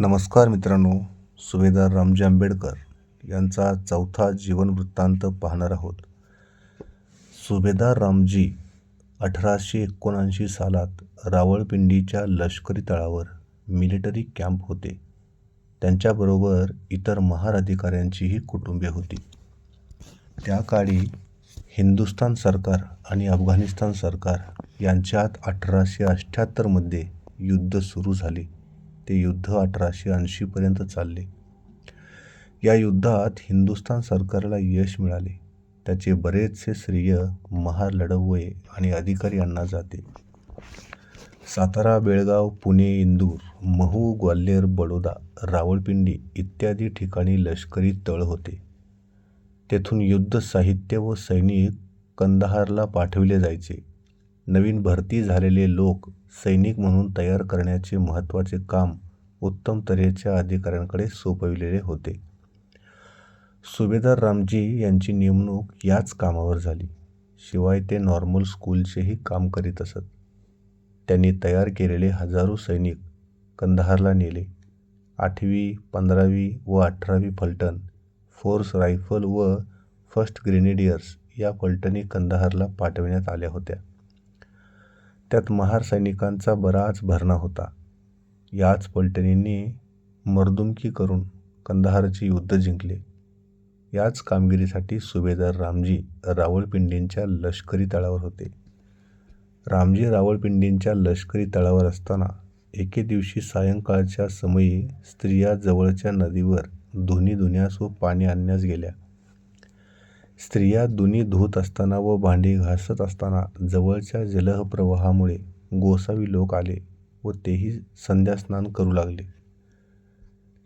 नमस्कार मित्रांनो सुभेदार रामजी आंबेडकर यांचा चौथा जीवनवृत्तांत पाहणार आहोत. सुभेदार रामजी अठराशे एकोणऐंशी सालात रावळपिंडीच्या लष्करी तळावर मिलिटरी कॅम्प होते. त्यांच्याबरोबर इतर महार अधिकाऱ्यांचीही कुटुंबे होती. त्या काळी हिंदुस्थान सरकार आणि अफगाणिस्तान सरकार यांच्यात अठराशे अठ्ठ्याहत्तरमध्ये युद्ध सुरू झाले. ते युद्ध अठराशे ऐंशीपर्यंत चालले. या युद्धात हिंदुस्थान सरकारला यश मिळाले. त्याचे बरेचसे श्रेय महार लढवय आणि अधिकारी यांना जाते. सातारा बेळगाव पुणे इंदूर महू ग्वाल्हेर बडोदा रावळपिंडी इत्यादी ठिकाणी लष्करी तळ होते. तेथून युद्ध साहित्य व सैनिक कंदहारला पाठविले जायचे. नवीन भरती झालेले लोक सैनिक म्हणून तयार करण्याचे महत्त्वाचे काम उत्तम तऱ्हेच्या अधिकाऱ्यांकडे सोपविलेले होते. सुभेदार रामजी यांची नेमणूक याच कामावर झाली. शिवाय ते नॉर्मल स्कूलचेही काम करीत असत. त्यांनी तयार केलेले हजारो सैनिक कंदहारला नेले. आठवी पंधरावी व अठरावी फलटण फोर्स रायफल व फर्स्ट ग्रेनेडियर्स या फलटणी कंदहारला पाठविण्यात आल्या होत्या. त्यात महार सैनिकांचा बराच भरणा होता. याच पलटणींनी मर्दुमकी करून कंदाहारचे युद्ध जिंकले. याच कामगिरीसाठी सुभेदार रामजी रावळपिंडींच्या लष्करी तळावर होते. रामजी रावळपिंडींच्या लष्करी तळावर असताना एके दिवशी सायंकाळच्या समयी स्त्रिया जवळच्या नदीवर धुनी धुण्यास पाणी आणण्यास गेल्या. स्त्रिया दुनी धुत असताना व भांडी घासत असताना जवळच्या जलह प्रवाहामुळे गोसावी लोक आले व तेही संध्यास्नान करू लागले.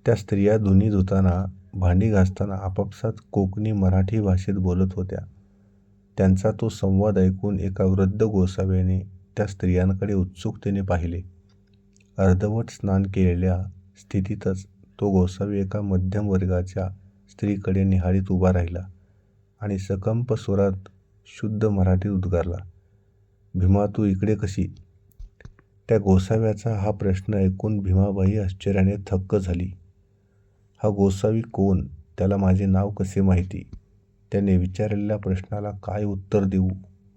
त्या स्त्रिया धुनी धुताना भांडी घासताना आपापसात कोकणी मराठी भाषेत बोलत होत्या. त्यांचा तो संवाद ऐकून एका वृद्ध गोसाव्याने त्या स्त्रियांकडे उत्सुकतेने पाहिले. अर्धवट स्नान केलेल्या स्थितीतच तो गोसावी एका मध्यमवर्गाच्या स्त्रीकडे निहाळीत उभा राहिला. आणि सकंप स्वरात शुद्ध मराठीत उद्गारला भीमा तू इकडे कशी? त्या गोसाव्याचा हा प्रश्न ऐकून भीमाबाई आश्चर्याने थक्क झाली. हा गोसावी कोण? त्याला माझे नाव कसे माहिती? त्याने विचारलेल्या प्रश्नाला काय उत्तर देऊ?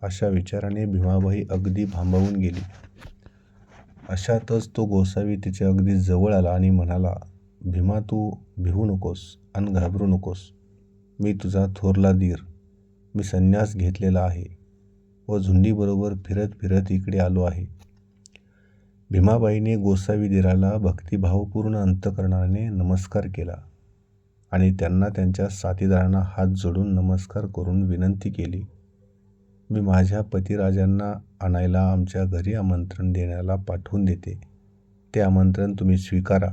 अशा विचाराने भीमाबाई अगदी भांबावून गेली. अशातच तो गोसावी तिच्या अगदी जवळ आला आणि म्हणाला भीमा तू भिवू नकोस आणि घाबरू नकोस. मी तुझा थोरला दीर. मी संन्यास घेतलेला आहे. व झुंडीबरोबर फिरत फिरत इकडे आलो आहे. भीमाबाईने गोसावी दिराला भक्तिभावपूर्ण अंतकरणाने नमस्कार केला आणि त्यांना त्यांच्या साथीदारांना हात जोडून नमस्कार करून विनंती केली. मी माझ्या पतिराजांना आणायला आमच्या घरी आमंत्रण देण्याला पाठवून देते. ते आमंत्रण तुम्ही स्वीकारा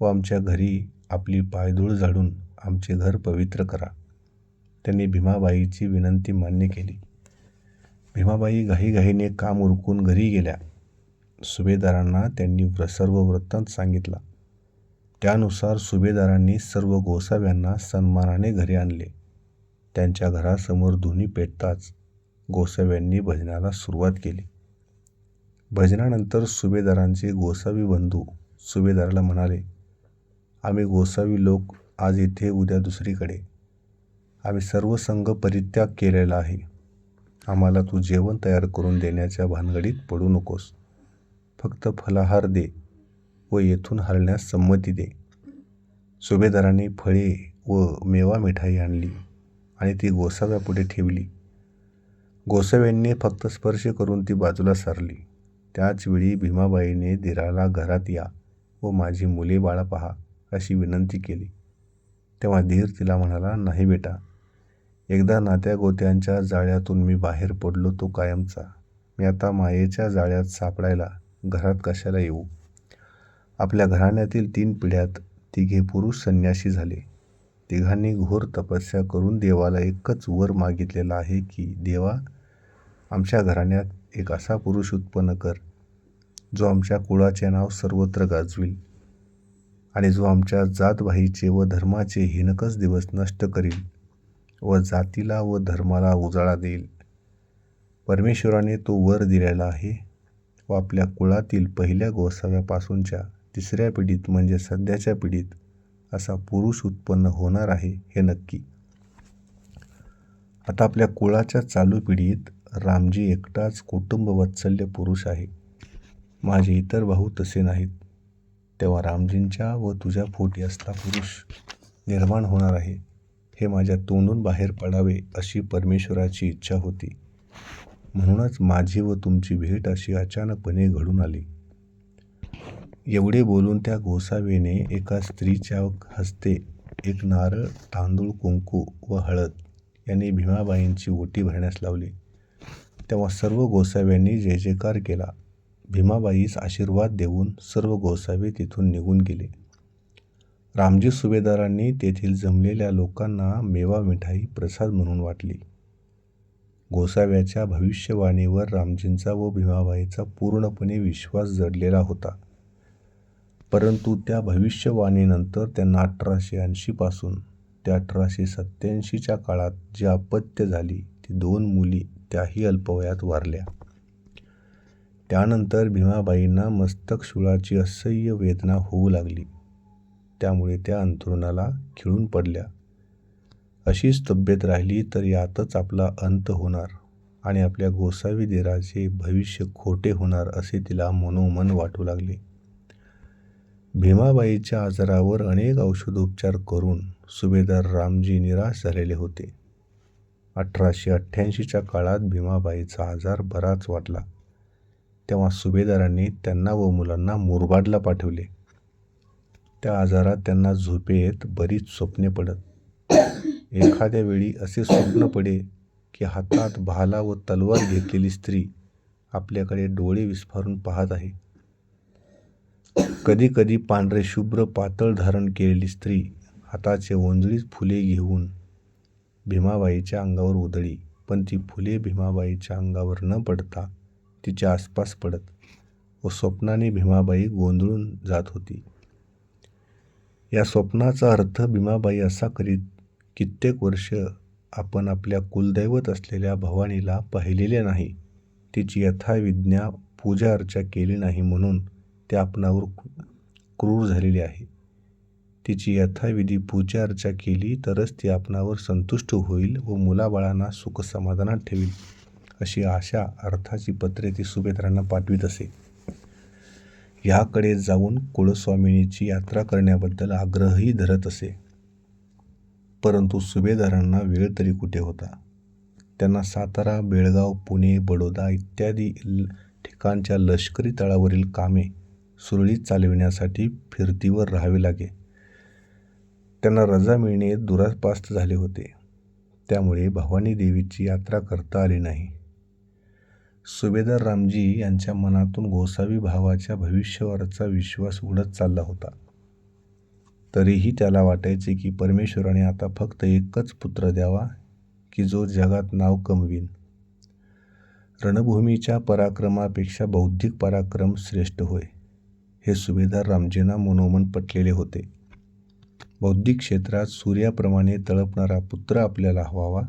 व आमच्या घरी आपली पायधूळ झाडून आमचे घर पवित्र करा. त्यांनी भीमाबाईची विनंती मान्य केली. भीमाबाई घाईघाईने काम उरकून घरी गेल्या. सुभेदारांना त्यांनी व्र सर्व वृत्तांत सांगितला. त्यानुसार सुभेदारांनी सर्व गोसाव्यांना सन्मानाने घरी आणले. त्यांच्या घरासमोर धुनी पेटताच गोसाव्यांनी भजनाला सुरुवात केली. भजनानंतर सुभेदारांचे गोसावी बंधू सुभेदाराला म्हणाले आम्ही गोसावी लोक आज इथे उद्या दुसरीकडे. आम्ही सर्व संघ परित्याग केलेला आहे. आम्हाला तू जेवण तयार करून देण्याच्या भानगडीत पडू नकोस. फक्त फलाहार दे व येथून हलण्यास संमती दे. सुभेदारांनी फळे व मेवा मिठाई आणली आणि ती गोसाव्यापुढे ठेवली. गोसाव्यांनी फक्त स्पर्श करून ती बाजूला सारली. त्याचवेळी भीमाबाईने धीराला घरात या व माझी मुले बाळा पहा अशी विनंती केली. तेव्हा धीर तिला म्हणाला नाही बेटा. एकदा नात्या गोत्यांच्या जाळ्यातून मी बाहेर पडलो तो कायमचा. मी आता मायेच्या जाळ्यात सापडायला घरात कशाला येऊ? आपल्या घराण्यातील तीन पिढ्यात तिघे पुरुष संन्याशी झाले. तिघांनी घोर तपस्या करून देवाला एकच वर मागितलेला आहे की देवा आमच्या घराण्यात एक असा पुरुष उत्पन्न कर जो आमच्या कुळाचे नाव सर्वत्र गाजविल. आणि जो आमच्या जातभाईचे व धर्माचे हिनकच दिवस नष्ट करील व जातीला व धर्माला उजाळा देईल. परमेश्वराने तो वर दिलेला आहे व आपल्या कुळातील पहिल्या गोसाव्यापासूनच्या तिसऱ्या पिढीत म्हणजे सध्याच्या पिढीत असा पुरुष उत्पन्न होणार आहे हे नक्की. आता आपल्या कुळाच्या चालू पिढीत रामजी एकटाच कुटुंबवत्सल्य पुरुष आहे. माझे इतर भाऊ तसे नाहीत. तेव्हा रामजींच्या व तुझ्या पोटी असला पुरुष निर्माण होणार आहे हे माझ्या तोंडून बाहेर पडावे अशी परमेश्वराची इच्छा होती. म्हणूनच माझी व तुमची भेट अशी अचानकपणे घडून आली. एवढे बोलून त्या गोसावीने एका स्त्रीच्या हस्ते एक नारळ तांदूळ कुंकू व हळद यांनी भीमाबाईंची ओटी भरण्यास लावली. तेव्हा सर्व गोसाव्यांनी जय जयकार केला. भीमाबाईस आशीर्वाद देऊन सर्व गोसावे तिथून निघून गेले. रामजी सुभेदारांनी तेथील जमलेल्या लोकांना मेवा मिठाई प्रसाद म्हणून वाटली. गोसाव्याच्या भविष्यवाणीवर रामजींचा व भीमाबाईचा पूर्णपणे विश्वास जडलेला होता. परंतु त्या भविष्यवाणीनंतर त्यांना अठराशे ऐंशीपासून ते अठराशे सत्याऐंशीच्या काळात जी अपत्य झाली ती दोन मुली त्याही अल्पवयात वारल्या. त्यानंतर भीमाबाईंना मस्तकशूळाची असह्य वेदना होऊ लागली. त्यामुळे त्या अंथरुणाला खिळून पडल्या. अशीच तब्येत राहिली तर यातच आपला अंत होणार आणि आपल्या गोसावी देराचे भविष्य खोटे होणार असे तिला मनोमन वाटू लागले. भीमाबाईच्या आजारावर अनेक औषधोपचार करून सुभेदार रामजी निराश झालेले होते. अठराशे अठ्ठ्याऐंशीच्या काळात भीमाबाईचा आजार बराच वाटला. तेव्हा सुभेदारांनी त्यांना व मुलांना मुरबाडला पाठवले. त्या आजारात त्यांना झोपेत बरीच स्वप्ने पडत. एखाद्या वेळी असे स्वप्न पडे की हातात भाला व तलवार घेतलेली स्त्री आपल्याकडे डोळे विस्फारून पाहत आहे. कधी कधी पांढरे शुभ्र पातळ धारण केलेली स्त्री हाताचे ओंजळीत फुले घेऊन भीमाबाईच्या अंगावर उधळी पण ती फुले भीमाबाईच्या अंगावर न पडता तिच्या आसपास पडत व स्वप्नाने भीमाबाई गोंधळून जात होती. या स्वप्नाचा अर्थ भीमाबाई असा करीत कित्येक वर्ष आपण आपल्या कुलदैवत असलेल्या भवानीला पाहिलेले नाही. तिची यथाविज्ञा पूजा अर्चा केली नाही म्हणून ते आपणावर क्रूर झालेली आहे. तिची यथाविधी पूजा अर्चा केली तरच ती आपणावर संतुष्ट होईल व मुलाबाळांना सुखसमाधानात ठेवील. अशी आशा अर्थाची पत्रे ती सुभेदारांना पाठवित असे. ह्याकडे जाऊन कुळस्वामिनीची यात्रा करण्याबद्दल आग्रहही धरत असे. परंतु सुभेदारांना वेळ तरी कुठे होता? त्यांना सातारा बेळगाव पुणे बडोदा इत्यादी ल ठिकाणच्या लष्करी तळावरील कामे सुरळीत चालविण्यासाठी फिरतीवर राहावे लागे. त्यांना रजा मिळणे दुरापास्त झाले होते. त्यामुळे भवानी देवीची यात्रा करता आली नाही. सुभेदार रामजी यांच्या मनातून गोसावी भावाच्या भविष्यावरचा विश्वास उडत चालला होता. तरीही त्याला वाटायचे की परमेश्वराने आता फक्त एकच पुत्र द्यावा की जो जगात नाव कमवीन. रणभूमीच्या पराक्रमापेक्षा बौद्धिक पराक्रम श्रेष्ठ होय हे सुभेदार रामजींना मनोमन पटलेले होते. बौद्धिक क्षेत्रात सूर्याप्रमाणे तळपणारा पुत्र आपल्याला हवावा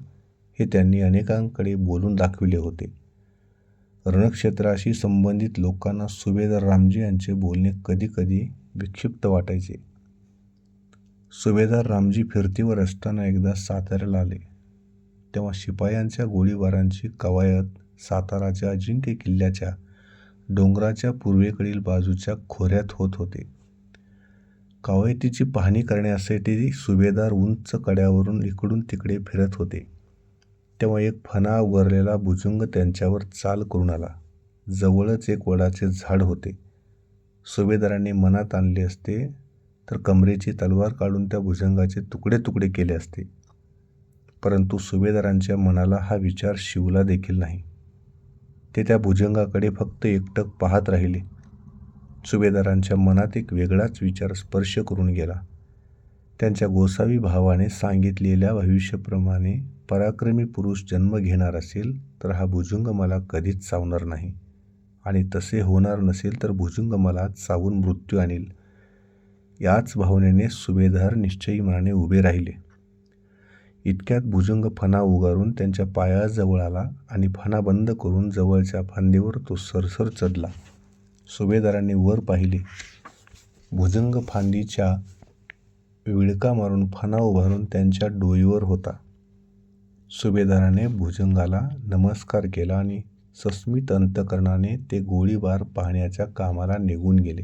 हे त्यांनी अनेकांकडे बोलून दाखविले होते. रणक्षेत्राशी संबंधित लोकांना सुभेदार रामजी यांचे बोलणे कधीकधी विक्षिप्त वाटायचे. सुभेदार रामजी फिरतीवर असताना एकदा साताऱ्याला आले. तेव्हा शिपायांच्या गोळीबारांची कवायत साताराच्या अजिंक्य किल्ल्याच्या डोंगराच्या पूर्वेकडील बाजूच्या खोऱ्यात होत होते. कवायतीची पाहणी करण्यासाठी सुभेदार उंच कड्यावरून इकडून तिकडे फिरत होते. तेव्हा एक फणा उगरलेला भुजंग त्यांच्यावर चाल करून आला. जवळच एक वडाचे झाड होते. सुभेदारांनी मनात आणले असते तर कमरेची तलवार काढून त्या भुजंगाचे तुकडे तुकडे केले असते. परंतु सुभेदारांच्या मनाला हा विचार शिवला देखील नाही. ते त्या भुजंगाकडे फक्त एकटक पाहत राहिले. सुभेदारांच्या मनात एक वेगळाच विचार स्पर्श करून गेला. त्यांच्या गोसावी भावाने सांगितलेल्या भविष्याप्रमाणे पराक्रमी पुरुष जन्म घेणार असेल तर हा भुजुंग मला कधीच चावणार नाही. आणि तसे होणार नसेल तर भुजुंग मला चावून मृत्यू आणील. याच भावनेने सुभेदार निश्चयी मनाने उभे राहिले. इतक्यात भुजंग फणा उगारून त्यांच्या पायाजवळ आला आणि फणा बंद करून जवळच्या फांदीवर तो सरसर चढला. सुभेदारांनी वर पाहिले. भुजंग फांदीच्या विळका मारून फणा उभारून त्यांच्या डोईवर होता. सुभेदाराने भुजंगाला नमस्कार केला आणि सस्मित अंतकरणाने ते गोळीबार पाहण्याच्या कामाला निघून गेले.